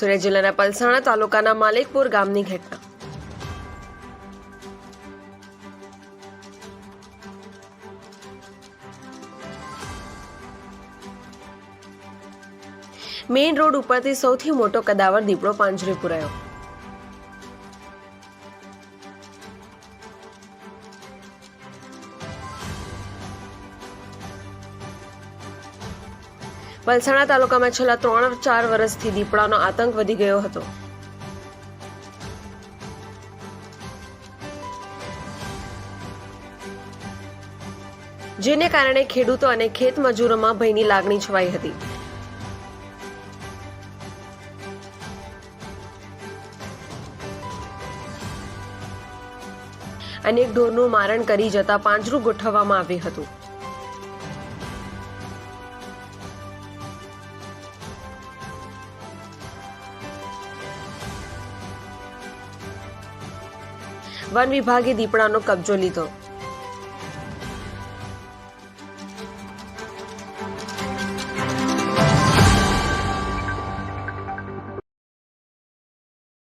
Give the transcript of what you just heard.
સુરત જિલ્લાના પલસાણા તાલુકાના માલિકપુર ગામની ઘટના. મેઇન રોડ ઉપરથી સૌથી મોટો કદાવર દીપડો પાંજરે પુરાયો. વલસાડા તાલુકામાં છેલ્લા ત્રણ ચાર વર્ષથી દીપડાનો આતંક વધી ગયો હતો. જેને કારણે ખેડૂતો અને ખેત મજૂરોમાં ભયની લાગણી છવાઈ હતી. અનેક ઢોરનું મારણ કરી જતા પાંજરું ગોઠવવામાં આવ્યું હતું. વન વિભાગે દીપડાનો કબજો લીધો.